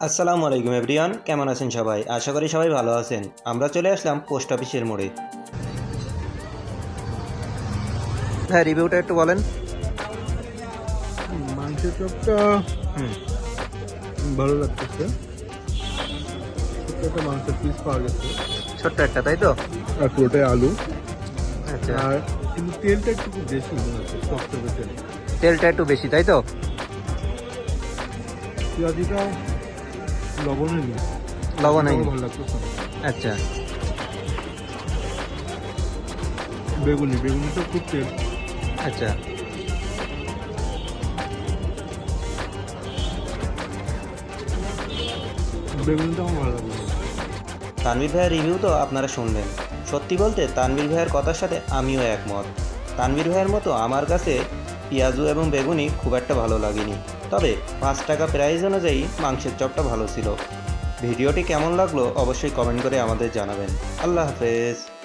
আসসালামু আলাইকুম এভরিওয়ান কেমন আছেন সবাই? আশা করি সবাই ভালো আছেন। আমরা চলে আসলাম পোস্ট অফিসের মোড়ে। হ্যাঁ রিভিউটা একটু বলেন। মাংসের চপটা ভালো লাগতেছে। একটা মাংসের পিস পাওয়া গেছে। ছোট্ট একটা তাই তো? আর পুরোটাই আলু। আচ্ছা। আর কিন্তু তেলটা একটু বেশি মনে হচ্ছে তেলটা একটু বেশি তাই তো? পেঁয়াজিটা লবণে ভালো আচ্ছা। বেগুনি বেগুনিটা খুব তেল আচ্ছা। বেগুনিটা আমার ভালো লাগল তানভীর ভাইয়ের রিভিউ তো আপনারা শুনলেন। সত্যি বলতে তানভীর ভাইয়ের কথার সাথে আমিও একমত। তানভীর ভাইয়ের মতো আমার কাছে পেঁয়াজু এবং বেগুনি খুব একটা ভালো লাগেনি। তবে পাঁচ টাকা প্রাইস অনুযায়ী মাংসের চপটা ভালো ছিল। ভিডিওটি কেমন লাগল অবশ্যই কমেন্ট করে আমাদের জানাবেন। আল্লাহ হাফেজ।